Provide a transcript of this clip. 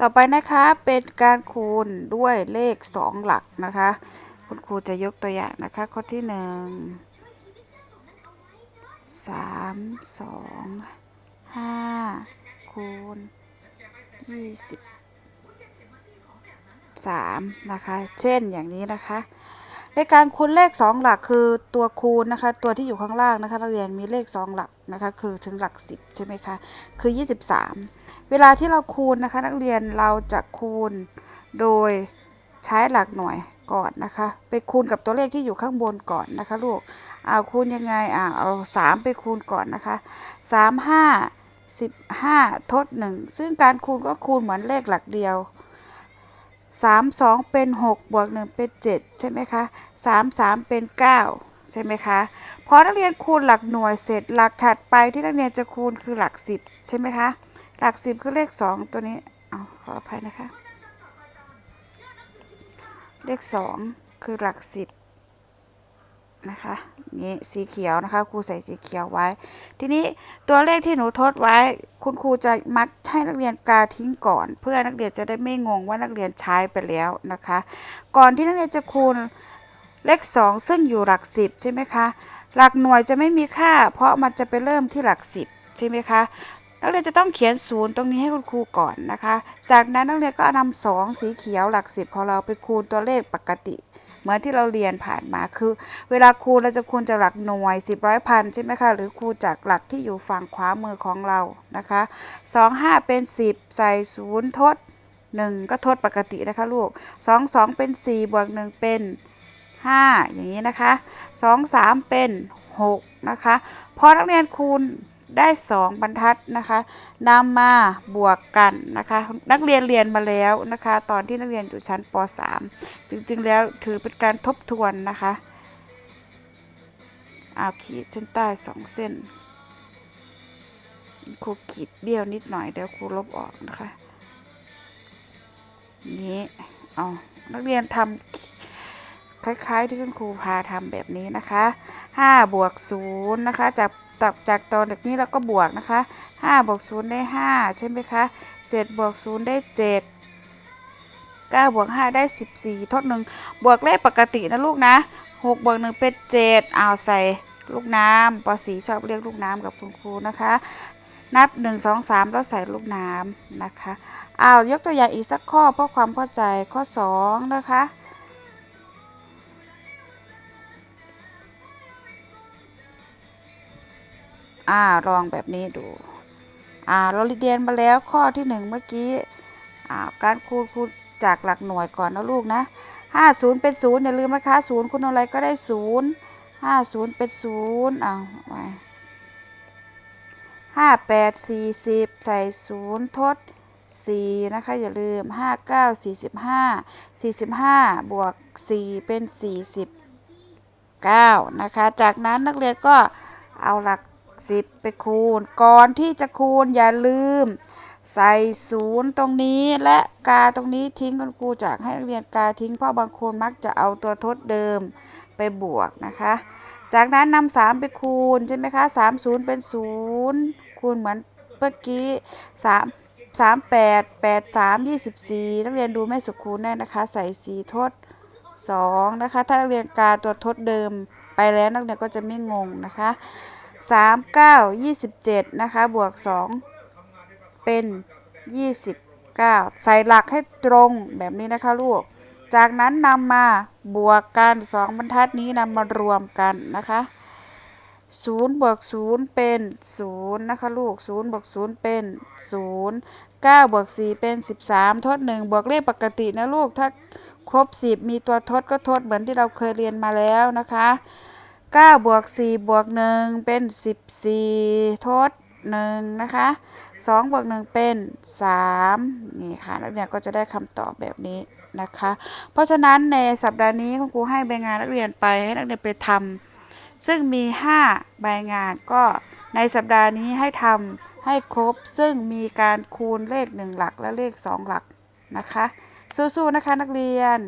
ต่อไปนะคะเป็นการคูณด้วยเลข 2 หลักนะคะ คุณครูจะยกตัวอย่างนะคะ ข้อที่ 1 3 2 5 คูณ23นะคะ เช่นอย่างนี้นะคะ ในการคูณเลข 2 หลักคือตัวคูณนะคะ ตัวที่อยู่ข้างล่างนะคะนักเรียนมีเลข 2 หลักนะคะคือถึงหลัก 10 ใช่ไหมคะคือ 23 เวลาที่เราคูณนะคะนักเรียนเราจะคูณโดยใช้หลักหน่วยก่อนนะคะ ไปคูณกับตัวเลขที่อยู่ข้างบนก่อนนะคะลูกเอาคูณยังไงอ่าเอา 3 ไปคูณก่อนนะคะ3 5 15 ทด 1 ซึ่งการคูณก็คูณเหมือนเลขหลักเดียว 3 2 เป็น 6 บวก 1 เป็น 7 ใช่ไหมคะ 3 3 เป็น 9 ใช่ไหมคะพอนักเรียนคูณหลักหน่วยเสร็จหลักถัดไปที่นักเรียนจะคูณคือหลัก 10 ใช่ไหมคะ หลัก 10 คือเลข 2 ตัวนี้เอาขออภัยนะคะ เลข 2 คือหลัก 10 นะคะนี่สีเขียวนะคะครูใส่สีเขียวไว้ ทีนี้ตัวเลขที่หนูทดไว้ คุณครูจะมักให้นักเรียนกาทิ้งก่อน เพื่อนักเรียนจะได้ไม่งงว่านักเรียนใช้ไปแล้วนะคะ ก่อนที่นักเรียนจะคูณเลข 2 ซึ่งอยู่หลัก 10 ใช่ไหมคะหลักหน่วยจะไม่มีค่า เพราะมันจะไปเริ่มที่หลัก 10 ใช่ไหมคะนักเรียนจะต้องเขียนศูนย์ตรงนี้ให้คุณครูก่อนนะคะ จากนั้นนักเรียนก็นำสองสีเขียวหลัก10ของเราไปคูณตัวเลขปกติ เหมือนที่เราเรียนผ่านมาคือ เวลาคูณเราจะคูณจากหลักหน่วย 10ร้อยพันใช่ไหมคะ หรือคูณจากหลักที่อยู่ฝั่งขวามือของเรานะคะ2 5 เป็น 10 ใส่ศูนย์ทด 1 ก็ทดปกตินะคะลูก 2 2 เป็น 4 บวก 1 เป็น 5 อย่างนี้นะคะ 2 3 เป็น 6 นะคะพอนักเรียนคูณ ได้ 2 บรรทัดนะคะนำมาบวกกันนะคะนักเรียนเรียนมาแล้วนะคะ ตอนที่นักเรียนอยู่ชั้นป .3 จริงๆ แล้วถือเป็นการทบทวนนะคะเอาขีดเส้นใต้ 2 เส้นครูขีดเบี้ยวนิดหน่อยเดี๋ยวครูลบออกนะคะนี้เอานักเรียนทำคล้ายๆที่คุณครูพาทำแบบนี้นะคะ5บวก0นะคะจาก จากจากตอนเด็กนี้เราก็บวกนะคะ5บวก0ได้ 5 ใช่ไหมคะ7บวก0ได้ 7 9บวก5ได้ 14 ทด1บวกเลขปกตินะลูกนะ6บวก1เป็น 7เอาใส่ลูกน้ำป .4 ชอบเรียกลูกน้ำกับคุณครูนะคะ นับ 1 2 3 แล้วใส่ลูกน้ำนะคะเอายกตัวอย่างอีกสักข้อเพื่อความเข้าใจข้อ 2 นะคะ อ่าลองแบบนี้ดู อ่าเราเรียนมาแล้วข้อที่หนึ่งเมื่อกี้ อ่าการคูณคูณจากหลักหน่วยก่อนนะลูกนะห้าศูนย์เป็นศูนย์อย่าลืมนะคะศูนย์คูณอะไรก็ได้ศูนย์ห้าศูนย์เป็นศูนย์เอาไว้ห้าแปดสี่สิบใส่ศูนย์ทดสี่นะคะอย่าลืมห้าเก้าสี่สิบห้าสี่สิบห้าบวกสี่เป็นสี่สิบเก้านะคะ จากนั้นนักเรียนก็เอาหลัก 10ไปคูณ ก่อนที่จะคูณอย่าลืม ใส่ศูนย์ตรงนี้และกาตรงนี้ทิ้งคุณครูจากให้นักเรียนกาทิ้งเพราะบางคนมักจะเอาตัวทดเดิมไปบวกนะคะ จากนั้นนำสามไปคูณใช่ไหมคะสามศูนย์เป็นศูนย์คูณเหมือนเมื่อกี้สามสามแปดแปดสามยี่สิบสี่นักเรียนดูไม่สุขคูณแน่นะคะ ใส่สี่ทดสองนะคะ ถ้านักเรียนกาตัวทดเดิมไปแล้วนักเรียนก็จะไม่งงนะคะ 3 9 27นะคะบวก2เป็น29ใส่หลักให้ตรงแบบนี้นะคะลูก จากนั้นนำมาบวกกัน2บรรทัดนี้นำมารวมกันนะคะ0บวก0เป็น0นะคะลูก0บวก0เป็น0 9บวก4เป็น13ทด1บวกเลขปกตินะลูกถ้าครบ10มีตัวทดก็ทดเหมือนที่เราเคยเรียนมาแล้วนะคะ 9บวก4บวก1เป็น 14 ทด1นะคะ2บวก1เป็น3นี่ค่ะนักเรียนก็จะได้คำตอบแบบนี้นะคะ เพราะฉะนั้นในสัปดาห์นี้คุณครูให้ใบงานนักเรียนไปให้นักเรียนไปทำซึ่งมี 5 ใบงานก็ในสัปดาห์นี้ให้ทำให้ครบ ซึ่งมีการคูณเลข 1 หลักและเลข 2 หลักนะคะ สู้ๆนะคะนักเรียน